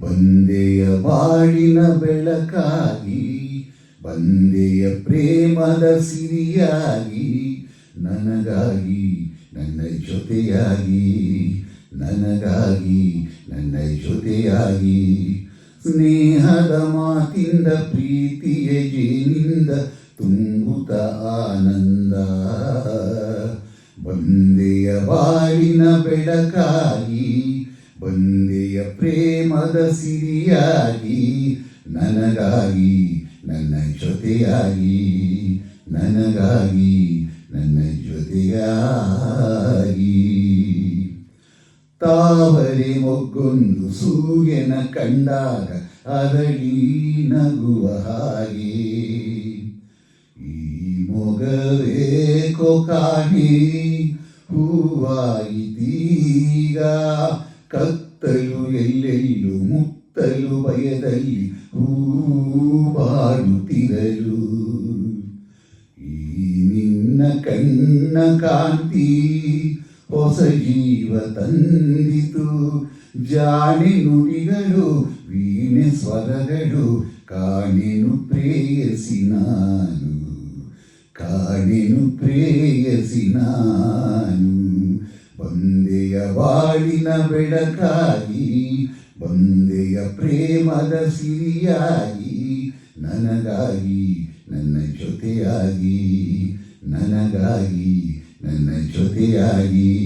ಬಂದೆಯ ಬಾಳಿನ ಬೆಳಕಾಗಿ, ಬಂದೆಯ ಪ್ರೇಮದ ಸಿರಿಯಾಗಿ, ನನಗಾಗಿ ನನ್ನ ಜೊತೆಯಾಗಿ, ನನಗಾಗಿ ನನ್ನ ಜೊತೆಯಾಗಿ. ಸ್ನೇಹದ ಮಾತಿಂದ, ಪ್ರೀತಿಯ ಜೇನಿಂದ ತುಂಬುತ ಆನಂದ. ಬಂದೆಯ ಬಾಳಿನ ಬೆಳಕಾಗಿ, ಬಂದೆಯ ಪ್ರೇಮದ ಸಿರಿಯಾಗಿ, ನನಗಾಗಿ ನನ್ನ ಜೊತೆಯಾಗಿ, ನನಗಾಗಿ ನನ್ನ ಜೊತೆಯಾಗಿ. ತಾವರೆ ಮೊಗ್ಗೊಂದು ಸೂರ್ಯನ ಕಂಡಾಗ ಅರಳಿ ನಗುವ ಹಾಗೆ. ಈ ಮೊಗವೇ ಕಾಣೆ ಹೂವಾಯಿತೀಗ ಕತ್ತಲು ಎಲ್ಲೆಲ್ಲೂ ಮುತ್ತಲು ಭಯದಲ್ಲಿ ಹೂವಾಡುತ್ತಿರಲು ಈ ನಿನ್ನ ಕಣ್ಣ ಕಾಂತಿ ಹೊಸ ಜೀವ ತಂದಿತು. ಜಾಣೆ ನುಡಿಗಳು, ವೀಣೆ ಸ್ವರಗಳು, ಕಾಣೆನು ಪ್ರೇಯಸಿ ನಾನು. ಕಾಣೆನು ಪ್ರೇಯಸಿ ನಾನು. ಬಂದೆಯ ಬಾಳಿನ ಬೆಳಕಾಗಿ, ಬಂದೆಯ ಪ್ರೇಮದ ಸಿರಿಯಾಗಿ ನನಗಾಗಿ ನನ್ನ ಜೊತೆಯಾಗಿ, ನನಗಾಗಿ ನನ್ನ ಜೊತೆಯಾಗಿ.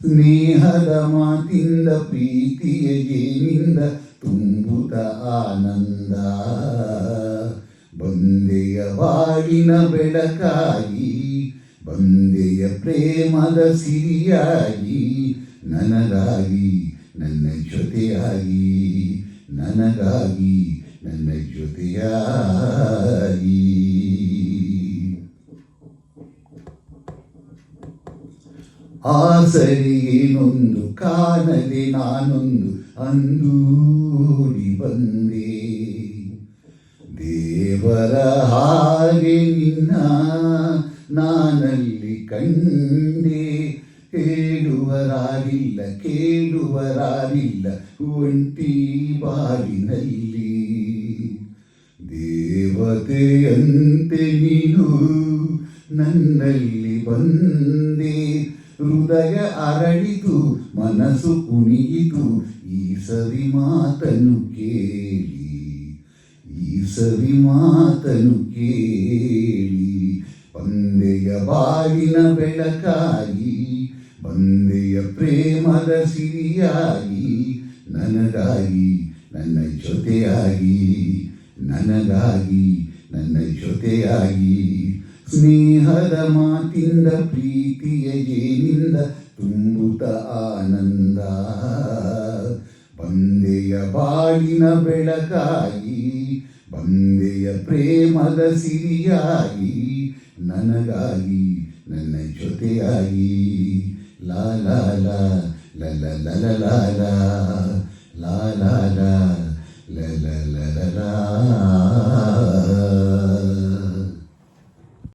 ಸ್ನೇಹದ ಮಾತಿಂದ, ಪ್ರೀತಿಯ ಜೇನಿಂದ ತುಂಬುತ ಆನಂದ. ಬಂದೆಯ ಬಾಳಿನ ಬೆಳಕಾಗಿ, ಬಂದೆಯ ಪ್ರೇಮದ ಸಿರಿಯಾಗಿ ನನಗಾಗಿ ನನ್ನ ಜೊತೆಯಾಗಿ, ನನಗಾಗಿ ನನ್ನ ಜೊತೆಯಾಗಿ. ಆಸರಿಗೇನೊಂದು ಕಾಣದೆ ನಾನೊಂದು ಅಂದೂರಿ ಬಂದೆ. ದೇವರ ಹಾಗೆ ನಿನ್ನ ನಾನಲ್ಲಿ ಕಂಡೆ ಹೇಳುವರಾರಿಲ್ಲ ಕೇಳುವರಾರಿಲ್ಲ ಒಂಟಿ ಬಾರಿನಲ್ಲಿ. ದೇವತೆಯಂತೆ ನೀನು ನನ್ನಲ್ಲಿ ಬಂದೆ, ಹೃದಯ ಅರಳಿತು, ಮನಸ್ಸು ಕುಣಿಯಿತು, ಈ ಸರಿ ಮಾತನು ಕೇಳಿ. ಈ ಸರಿ ಮಾತನು ಕೇಳಿ, ಬಂದೆಯ ಬಾಳಿನ ಬೆಳಕಾಗಿ, ಬಂದೆಯ ಪ್ರೇಮದ ಸಿರಿಯಾಗಿ, ನನಗಾಗಿ, ನನ್ನ ಜೊತೆಯಾಗಿ, ನನಗಾಗಿ, ನನ್ನ ಜೊತೆಯಾಗಿ, ಸ್ನೇಹದ ಮಾತಿಂದ, ಪ್ರೀತಿಯ ಜೇನಿಂದ ತುಂಬುತ ಆನಂದ. ಬಂದೆಯ ಬಾಳಿನ ಬೆಳಕಾಗಿ ಬಂದೆಯ ಪ್ರೇಮದ ಸಿರಿಯಾಗಿ ನನಗಾಗಿ ನನ್ನ ಜೊತೆಯಾಗಿ ಲಾ ಲಾ ಲಾ ಲ ಲ ಲ ಲ ಲಾ ಲಾ ಲಾ ಲಾ ಲಾ ಲ ಲ ಲ ಲ ಲಾ